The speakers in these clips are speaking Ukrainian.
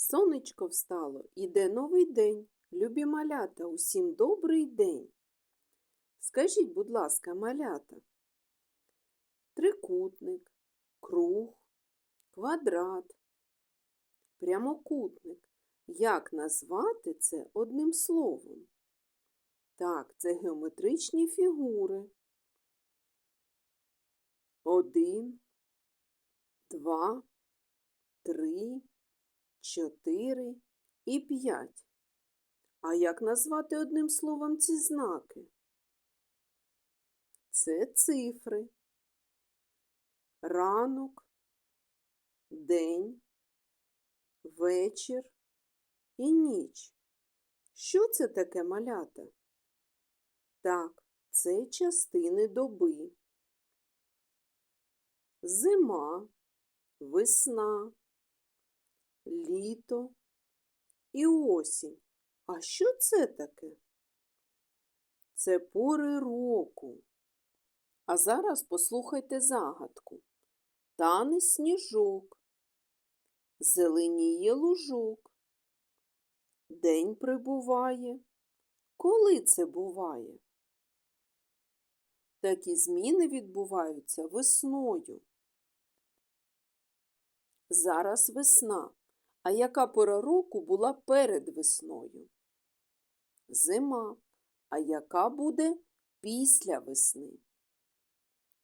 Сонечко встало, іде новий день. Любі малята, усім добрий день. Скажіть, будь ласка, малята, трикутник, круг, квадрат, прямокутник. Як назвати це одним словом? Так, це геометричні фігури. Один, два, три, чотири і п'ять. А як назвати одним словом ці знаки? Це цифри. Ранок, день, вечір і ніч. Що це таке малята? Так, це частини доби. Зима, весна, літо і осінь. А що це таке? Це пори року. А зараз послухайте загадку. Тане сніжок, зеленіє лужок. День прибуває. Коли це буває? Такі зміни відбуваються весною. Зараз весна. А яка пора року була перед весною? Зима. А яка буде після весни?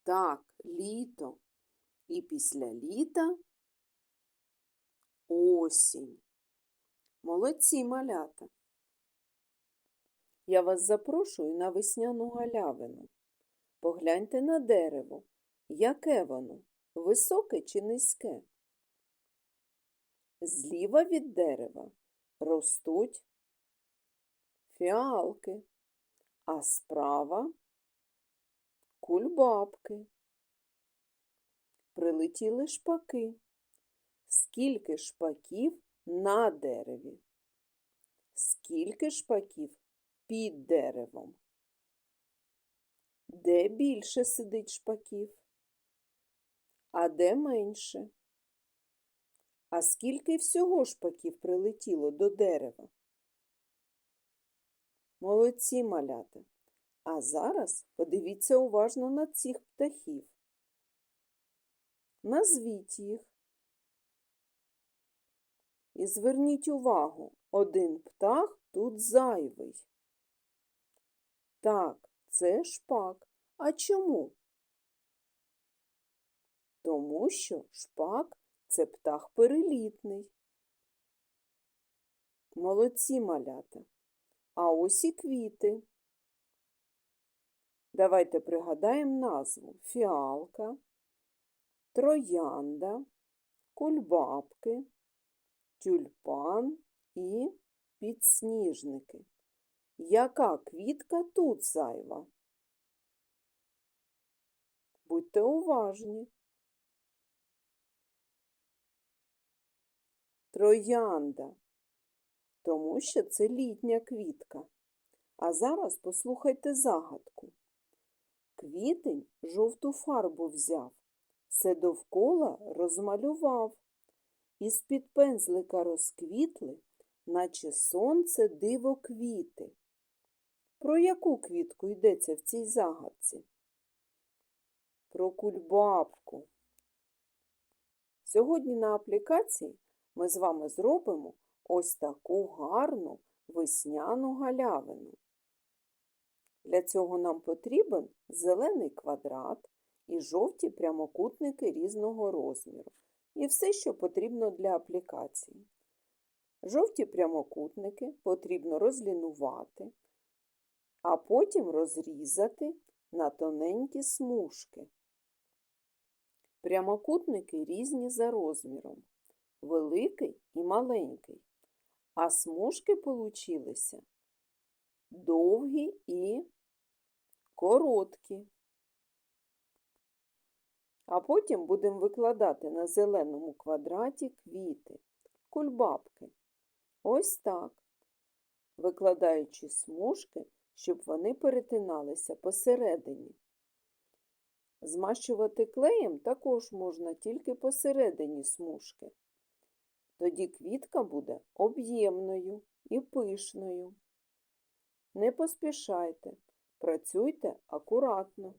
Так, літо. І після літа осінь. Молодці малята. Я вас запрошую на весняну галявину. Погляньте на дерево. Яке воно? Високе чи низьке? Зліва від дерева ростуть фіалки, а справа кульбабки. Прилетіли шпаки. Скільки шпаків на дереві? Скільки шпаків під деревом? Де більше сидить шпаків? А де менше? А скільки всього шпаків прилетіло до дерева? Молодці малята. А зараз подивіться уважно на цих птахів. Назвіть їх. І зверніть увагу, один птах тут зайвий. Так, це шпак. А чому? Тому що шпак це птах перелітний. Молодці малята. А ось і квіти. Давайте пригадаємо назву фіалка, троянда, кульбабки, тюльпан і підсніжники. Яка квітка тут зайва? Будьте уважні. Троянда, тому що це літня квітка. А зараз послухайте загадку. Квітень жовту фарбу взяв, все довкола розмалював. Із-під пензлика розквітли, наче сонце диво квіти. Про яку квітку йдеться в цій загадці? Про кульбабку. Сьогодні на аплікації ми з вами зробимо ось таку гарну весняну галявину. Для цього нам потрібен зелений квадрат і жовті прямокутники різного розміру. І все, що потрібно для аплікації. Жовті прямокутники потрібно розлінувати, а потім розрізати на тоненькі смужки. Прямокутники різні за розміром, великий і маленький, а смужки получилися довгі і короткі. А потім будемо викладати на зеленому квадраті квіти, кульбабки. Ось так, викладаючи смужки, щоб вони перетиналися посередині. Змащувати клеєм також можна тільки посередині смужки. Тоді квітка буде об'ємною і пишною. Не поспішайте, працюйте акуратно.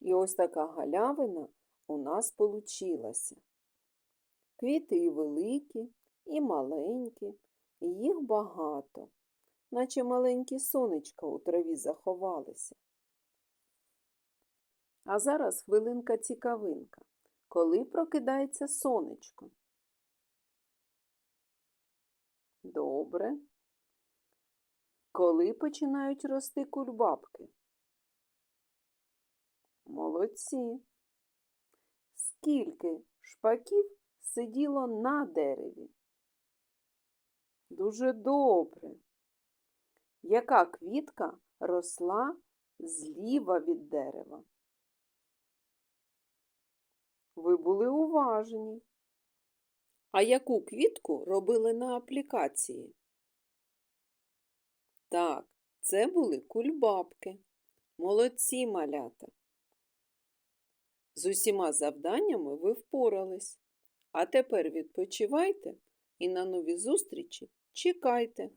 І ось така галявина у нас получилася. Квіти і великі, і маленькі, і їх багато, наче маленькі сонечка у траві заховалися. А зараз хвилинка цікавинка. Коли прокидається сонечко? Добре. Коли починають рости кульбабки? Молодці. Скільки шпаків сиділо на дереві? Дуже добре. Яка квітка росла зліва від дерева? Були уважні. А яку квітку робили на аплікації? Так, це були кульбабки. Молодці малята. З усіма завданнями ви впорались. А тепер відпочивайте і на нові зустрічі чекайте.